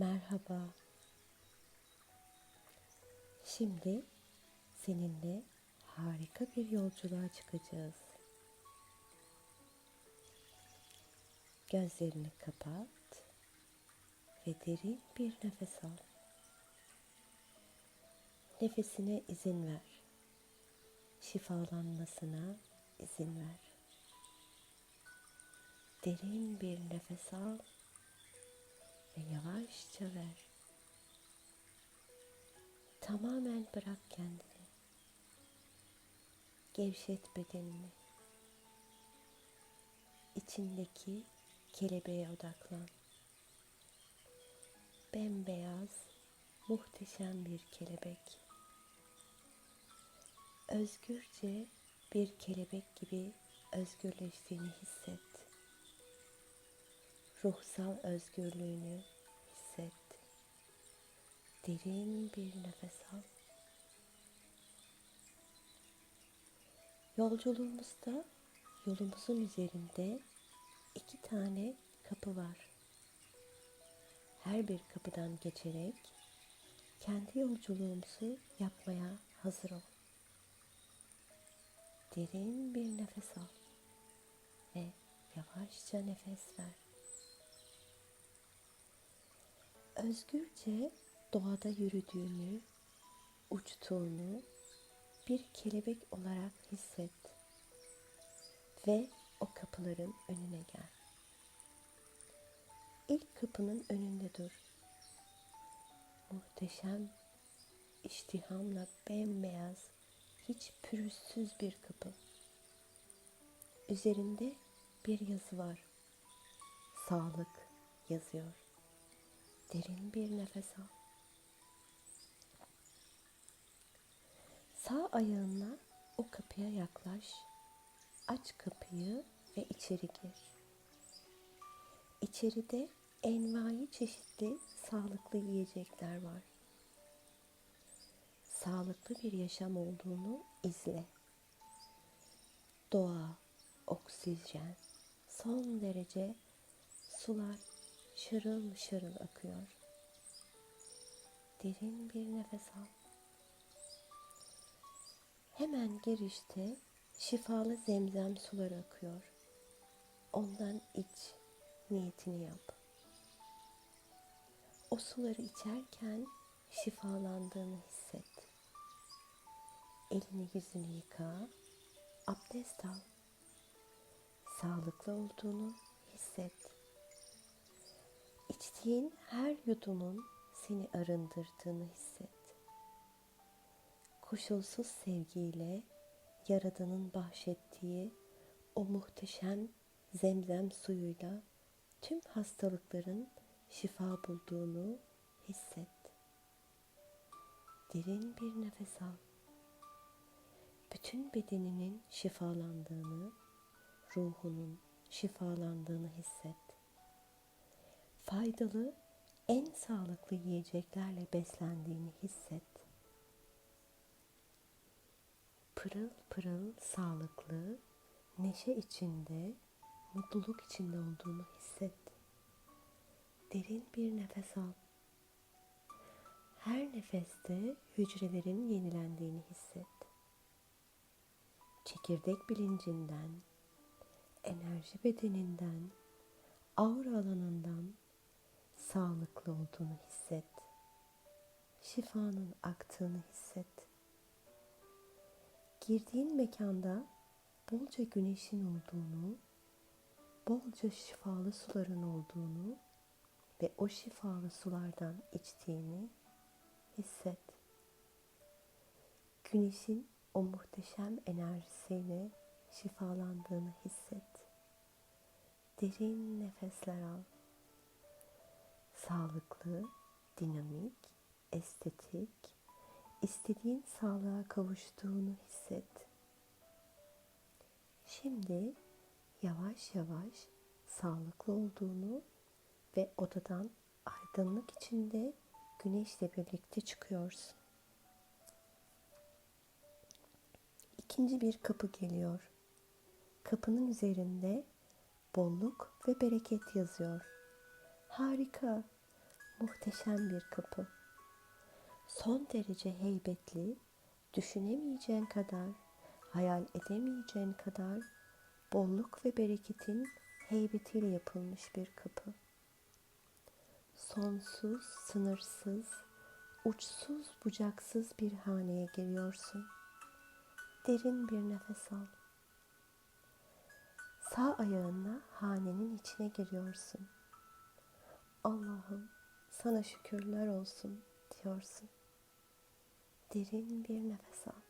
Merhaba. Şimdi seninle harika bir yolculuğa çıkacağız. Gözlerini kapat ve derin bir nefes al. Nefesine izin ver. Şifalanmasına izin ver. Derin bir nefes al ve yavaşça ver. Tamamen bırak kendini. Gevşet bedenini. İçindeki kelebeğe odaklan. Bembeyaz, muhteşem bir kelebek. Özgürce bir kelebek gibi özgürleştiğini hisset. Ruhsal özgürlüğünü hisset. Derin bir nefes al. Yolculuğumuzda yolumuzun üzerinde iki tane kapı var. Her bir kapıdan geçerek kendi yolculuğumuzu yapmaya hazır ol. Derin bir nefes al ve yavaşça nefes ver. Özgürce doğada yürüdüğünü, uçtuğunu bir kelebek olarak hisset ve o kapıların önüne gel. İlk kapının önünde dur. Muhteşem, iştihamla bembeyaz, hiç pürüzsüz bir kapı. Üzerinde bir yazı var. Sağlık yazıyor. Derin bir nefes al. Sağ ayağınla o kapıya yaklaş. Aç kapıyı ve içeri gir. İçeride envai çeşitli sağlıklı yiyecekler var. Sağlıklı bir yaşam olduğunu izle. Doğa, oksijen, son derece sular şırıl şırıl akıyor. Derin bir nefes al. Hemen girişte şifalı zemzem suları akıyor. Ondan iç, niyetini yap. O suları içerken şifalandığını hisset. Elini yüzünü yıka, abdest al. Sağlıklı olduğunu hisset. İçtiğin her yudumun seni arındırdığını hisset. Koşulsuz sevgiyle Yaradan'ın bahşettiği o muhteşem zemzem suyuyla tüm hastalıkların şifa bulduğunu hisset. Derin bir nefes al. Bütün bedeninin şifalandığını, ruhunun şifalandığını hisset faydalı, en sağlıklı yiyeceklerle beslendiğini hisset. Pırıl pırıl sağlıklı, neşe içinde, mutluluk içinde olduğunu hisset. Derin bir nefes al. Her nefeste hücrelerin yenilendiğini hisset. Çekirdek bilincinden, enerji bedeninden, aura alanından sağlıklı olduğunu hisset. Şifanın aktığını hisset. Girdiğin mekanda bolca güneşin olduğunu, bolca şifalı suların olduğunu ve o şifalı sulardan içtiğini hisset. Güneşin o muhteşem enerjisiyle şifalandığını hisset. Derin nefesler al sağlıklı, dinamik, estetik, istediğin sağlığa kavuştuğunu hisset. Şimdi yavaş yavaş sağlıklı olduğunu ve odadan aydınlık içinde güneşle birlikte çıkıyorsun. İkinci bir kapı geliyor. Kapının üzerinde bolluk ve bereket yazıyor. Harika. muhteşem bir kapı. Son derece heybetli, düşünemeyeceğin kadar, hayal edemeyeceğin kadar bolluk ve bereketin heybetiyle yapılmış bir kapı. Sonsuz, sınırsız, uçsuz bucaksız bir haneye giriyorsun. Derin bir nefes al. Sağ ayağınla hanenin içine giriyorsun. Allah'ım sana şükürler olsun diyorsun. Derin bir nefes al.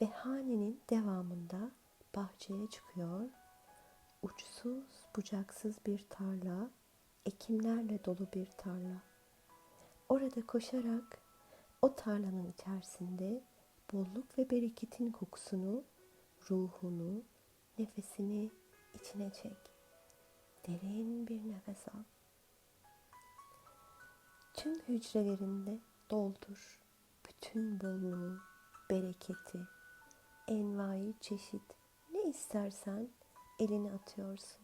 Ve hanenin devamında bahçeye çıkıyor. Uçsuz bucaksız bir tarla, ekimlerle dolu bir tarla. Orada koşarak o tarlanın içerisinde bolluk ve bereketin kokusunu, ruhunu, nefesini içine çek. Derin bir nefes al. Tüm hücrelerinde doldur. Bütün bolluğu, bereketi, envai çeşit ne istersen eline atıyorsun.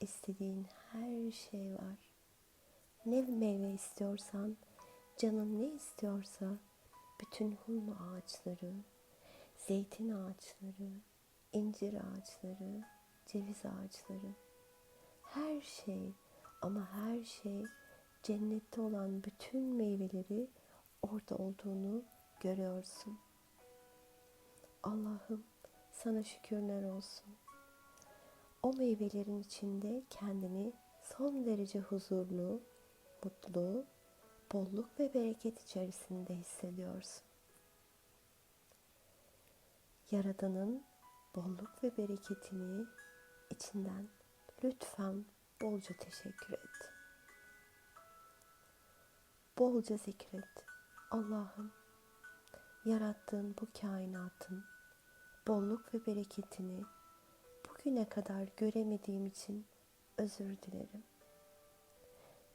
İstediğin her şey var. Ne meyve istiyorsan, canın ne istiyorsa bütün hurma ağaçları, zeytin ağaçları, incir ağaçları, ceviz ağaçları, her şey ama her şey cennette olan bütün meyveleri orada olduğunu görüyorsun. Allah'ım sana şükürler olsun. O meyvelerin içinde kendini son derece huzurlu, mutlu, bolluk ve bereket içerisinde hissediyorsun. Yaradan'ın bolluk ve bereketini içinden lütfen bolca teşekkür et. Bolca zikret. Allah'ım yarattığın bu kainatın bolluk ve bereketini bugüne kadar göremediğim için özür dilerim.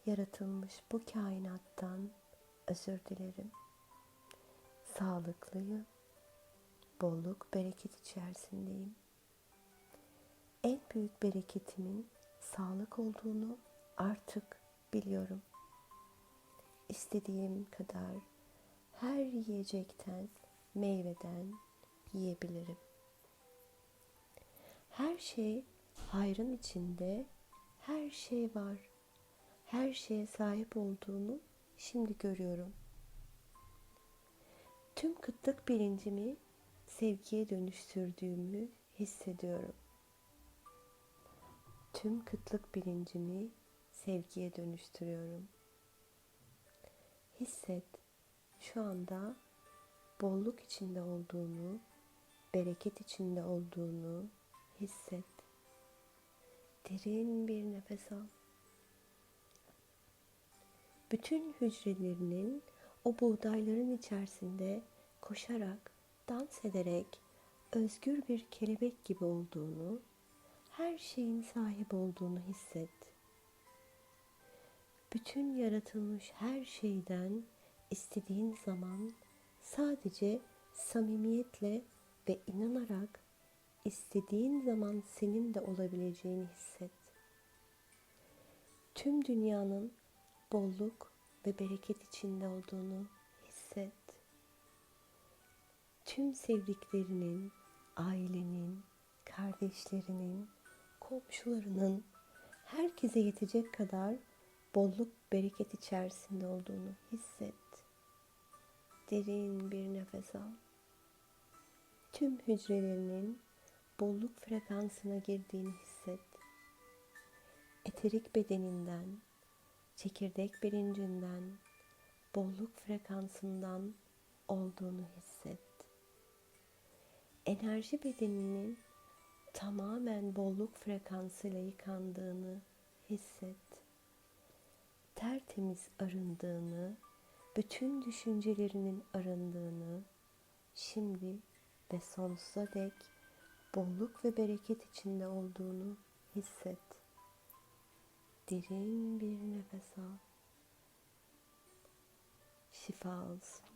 Yaratılmış bu kainattan özür dilerim. Sağlıklıyım. Bolluk, bereket içerisindeyim. En büyük bereketimin sağlık olduğunu artık biliyorum. İstediğim kadar her yiyecekten, meyveden yiyebilirim. Her şey hayrın içinde, her şey var. Her şeye sahip olduğunu şimdi görüyorum. Tüm kıtlık bilincimi sevgiye dönüştürdüğümü hissediyorum. Tüm kıtlık bilincimi sevgiye dönüştürüyorum. Hisset şu anda bolluk içinde olduğunu, bereket içinde olduğunu hisset. Derin bir nefes al. Bütün hücrelerinin o buğdayların içerisinde koşarak, dans ederek özgür bir kelebek gibi olduğunu, her şeyin sahip olduğunu hisset. Bütün yaratılmış her şeyden istediğin zaman sadece samimiyetle ve inanarak istediğin zaman senin de olabileceğini hisset. Tüm dünyanın bolluk ve bereket içinde olduğunu hisset. Tüm sevdiklerinin, ailenin, kardeşlerinin, komşularının herkese yetecek kadar bolluk, bereket içerisinde olduğunu hisset. Derin bir nefes al. Tüm hücrelerinin bolluk frekansına girdiğini hisset. Eterik bedeninden, çekirdek bilincinden, bolluk frekansından olduğunu hisset. Enerji bedeninin tamamen bolluk frekansıyla yıkandığını hisset. Tertemiz arındığını, bütün düşüncelerinin arındığını şimdi ve sonsuza dek bolluk ve bereket içinde olduğunu hisset. Derin bir nefes al. Şifa olsun.